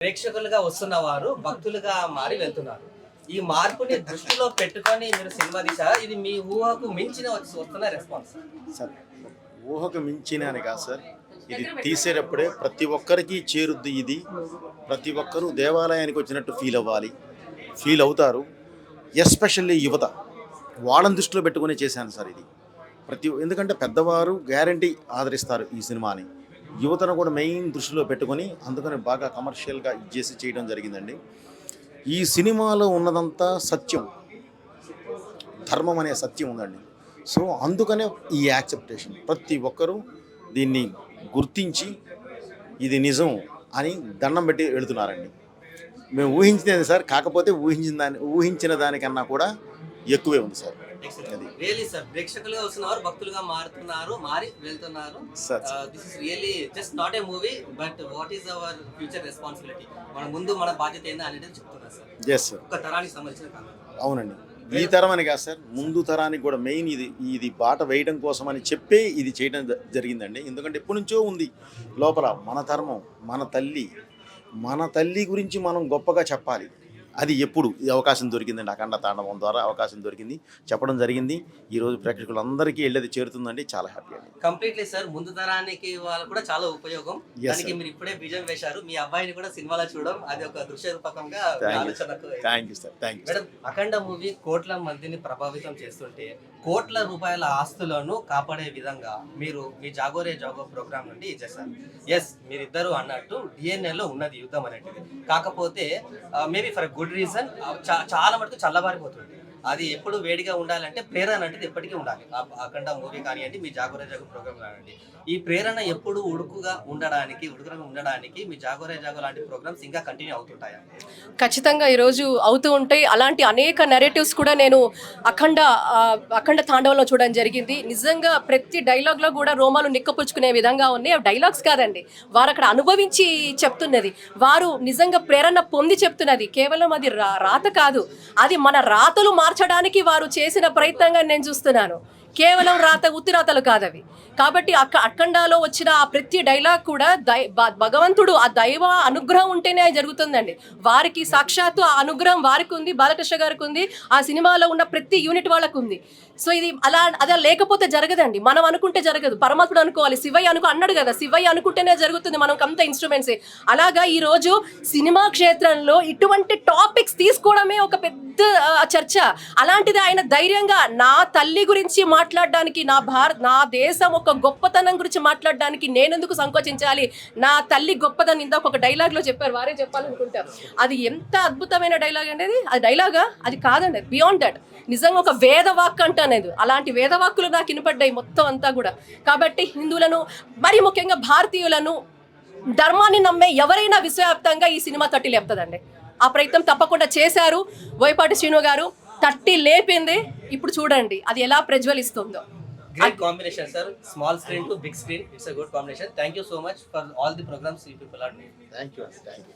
ప్రేక్షకులుగా వస్తున్న వారు భక్తులుగా మారి వెళ్తున్నారు. ఈ మార్పుని దృష్టిలో పెట్టుకొని మీరు సినిమా తీసారా ఇది మీ ఊహకు మించిన వస్తున్న రెస్పాన్స్. సార్ ఊహకు మించిన అని కాదు సార్. ఇది తీసేటప్పుడే ప్రతి ఒక్కరికి చేరుద్ది ఇది. ప్రతి ఒక్కరూ దేవాలయానికి వచ్చినట్టు ఫీల్ అవ్వాలి. ఫీల్ అవుతారు. ఎస్పెషల్లీ యువత. వాళ్ళని దృష్టిలో పెట్టుకునే చేశాను సార్ ఇది. ప్రతి ఎందుకంటే పెద్దవారు గ్యారంటీ ఆదరిస్తారు ఈ సినిమాని. యువతను కూడా మెయిన్ దృష్టిలో పెట్టుకొని అందుకని బాగా కమర్షియల్గా చేసి చేయడం జరిగిందండి. ఈ సినిమాలో ఉన్నదంతా సత్యం. ధర్మం అనే సత్యం ఉందండి. సో అందుకనే ఈ యాక్సెప్టేషన్. ప్రతి ఒక్కరూ దీన్ని గుర్తించి ఇది నిజం అని దండం పెట్టి వెళుతున్నారండి. మేము ఊహించినది సార్ కాకపోతే ఊహించిన దాని ఊహించిన దానికన్నా కూడా ఎక్కువే ఉంది సార్. రియలీ సార్ ప్రేక్షకులుగా వస్తున్న వారు భక్తులుగా మారుతున్నారు మారి వెళ్తున్నారు. Sir this is really just not a movie but what is our future responsibility మన ముందు మన బాధ్యత ఏంది అనేది చెప్తున్నారు సార్ ఒక తరానికి సంబంధించిన అవునండి. ఈ తరం అని కాదు సార్ ముందు తరానికి కూడా మెయిన్ ఇది ఇది బాట వేయడం కోసం అని చెప్పే ఇది చేయడం జరిగిందండి. ఎందుకంటే ఎప్పటి నుంచో ఉంది లోపల మన ధర్మం మన తల్లి. మన తల్లి గురించి మనం గొప్పగా చెప్పాలి. అది ఎప్పుడు ఈ అవకాశం దొరికిందండి అఖండ తాండవం ద్వారా అవకాశం దొరికింది. చెప్పడం జరిగింది. ఈరోజు ప్రేక్షకులందరికీ వెళ్ళేది చేరుతుందండి. చాలా హ్యాపీ అండి. కంప్లీట్లీ సార్ ముందు తరానికి వాళ్ళు కూడా చాలా ఉపయోగం. దానికి. మీరు ఇప్పుడే బీజం వేశారు. మీ అబ్బాయిని కూడా సినిమాలో చూడడం అది ఒక దృశ్య రూపకంగా. ఆలోచనకు thank you sir thank you madam Akhanda movie కోట్ల మందిని ప్రభావితం చేస్తుంటే కోట్ల రూపాయల ఆస్తులను కాపాడే విధంగా మీరు మీ జాగోరే జాగో ప్రోగ్రామ్ నుండి చేశారు. ఎస్ మీరిద్దరు అన్నట్టు డిఎన్ఏలో ఉన్నది యుద్ధం అనేటిది. కాకపోతే మేబీ ఫర్ గుడ్ రీజన్ చాలా మటుకు చల్లబారిపోతుంది. అది ఎప్పుడు వేడిగా ఉండాలంటే ప్రేరణ అనేది ఎప్పటికీ ఉండాలి. అఖండ మూవీ కానివ్వండి మీ జాగోరే జాగు ప్రోగ్రామ్ కానివ్వండి. ఈ ప్రేరణ ఎప్పుడు ఉడుకుగా ఉండడానికి ఉడుకుగా ఉండడానికి మీ జాగోరే జాగు లాంటి ప్రోగ్రామ్స్ ఇంకా కంటిన్యూ అవుతుంటాయా? ఖచ్చితంగా ఈరోజు అవుతూ ఉంటాయి. అలాంటి అనేక నెరేటివ్స్ కూడా నేను అఖండ అఖండ తాండవంలో చూడడం జరిగింది. నిజంగా ప్రతి డైలాగ్లో కూడా రోమాలు నిక్కపుచ్చుకునే విధంగా ఉన్నాయి. అవి డైలాగ్స్ కాదండి. వారు అక్కడ అనుభవించి చెప్తున్నది. వారు నిజంగా ప్రేరణ పొంది చెప్తున్నది. కేవలం అది రాత కాదు. అది మన రాతలు మా మార్చడానికి వారు చేసిన ప్రయత్నంగా నేను చూస్తున్నాను. కేవలం రాత ఉత్తిరాతలు కాదవి. కాబట్టి అక్క అఖండాలో వచ్చిన ఆ ప్రతి డైలాగ్ కూడా దై భగవంతుడు ఆ దైవ అనుగ్రహం ఉంటేనే జరుగుతుందండి. వారికి సాక్షాత్తు ఆ అనుగ్రహం వారికి ఉంది బాలకృష్ణ గారికి ఉంది ఆ సినిమాలో ఉన్న ప్రతి యూనిట్ వాళ్ళకు ఉంది. సో ఇది అలా అలా లేకపోతే జరగదండి. మనం అనుకుంటే జరగదు. పరమాత్ముడు అనుకోవాలి. శివయ్య అనుకో అన్నాడు కదా శివయ్య అనుకుంటేనే జరుగుతుంది మనకు అంత ఇన్స్ట్రుమెంట్సే అలాగా ఈరోజు సినిమా క్షేత్రంలో ఇటువంటి టాపిక్స్ తీసుకోవడమే ఒక పెద్ద చర్చ. అలాంటిది ఆయన ధైర్యంగా నా తల్లి గురించి మాట్లాడడానికి నా భారత్ నా దేశం ఒక గొప్పతనం గురించి మాట్లాడడానికి నేనెందుకు సంకోచించాలి? నా తల్లి గొప్పతనం ఇందాక ఒక డైలాగ్లో చెప్పారు. వారే చెప్పాలనుకుంటారు. అది ఎంత అద్భుతమైన డైలాగ్ అనేది అది? డైలాగా అది కాదండి. బియాండ్ దట్ నిజంగా ఒక వేదవాక్ అంటనేది అలాంటి వేదవాక్కులు నాకు వినపడ్డాయి మొత్తం అంతా కూడా కాబట్టి హిందువులను మరి ముఖ్యంగా భారతీయులను ధర్మాన్ని నమ్మే ఎవరైనా విశ్వవ్యాప్తంగా ఈ సినిమా తట్టి లేపుతుందండి ఆ ప్రయత్నం తప్పకుండా చేశారు బోయపాటి శ్రీను గారు తట్టి లేపింది ఇప్పుడు చూడండి అది ఎలా ప్రజ్వలిస్తుందో Great combination, sir. Small screen to big screen. It's a good combination. Thank you so much for all the programs you people are doing. Thank you thank you